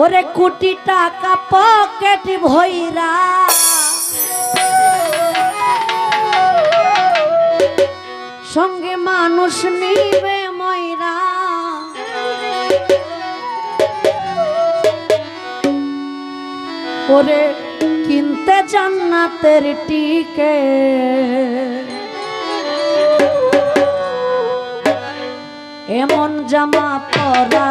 ওরে কোটি টাকা পকেট ভৈরা সঙ্গে মানুষ নিবে ময়রা। ওরে কিনতে জান্নাতের টিকে এমন জামা পরা